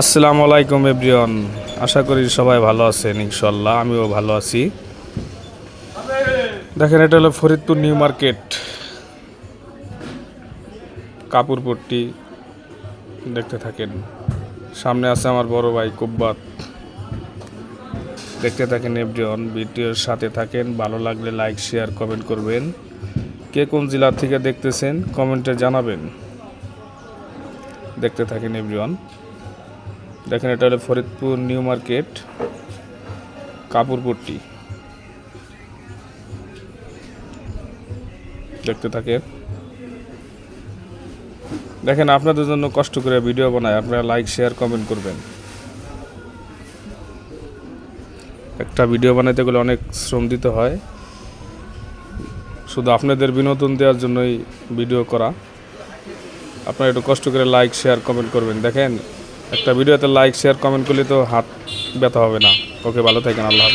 আসসালামু আলাইকুম, এভরিওয়ান। আশা করি সবাই ভালো আছেন ইনশাল্লাহ আমিও ভালো আছি। দেখেন, এটা হলো ফরিদপুর নিউ মার্কেট। কাপুরপট্টি দেখতে থাকেন। সামনে আছে আমার বড় ভাই কুব্বাত। দেখতে থাকেন, এভরিওয়ান। ভিডিওর সাথে থাকেন। ভালো লাগলে লাইক, শেয়ার, কমেন্ট করবেন। কে কোন জেলা থেকে দেখতেছেন, কমেন্টে জানাবেন। দেখতে থাকেন, এভরিওয়ান। দেখেন, এটা হলো ফরিদপুর নিউ মার্কেট কাপুরপট্টি দেখতে থাকেন দেখেন, আপনাদের জন্য কষ্ট করে ভিডিও বানায় আপনারা লাইক শেয়ার কমেন্ট করবেন। একটা ভিডিও বানাইতে গেলে অনেক শ্রম দিতে হয়। শুধু আপনাদের বিনোদন দেওয়ার জন্যই ভিডিও করা। আপনারা একটু কষ্ট করে লাইক শেয়ার কমেন্ট করবেন। দেখেন একটা ভিডিওতে লাইক শেয়ার কমেন্ট করলে তো হাত ব্যথা হবে না ওকে, ভালো থাকেন, আল্লাহ।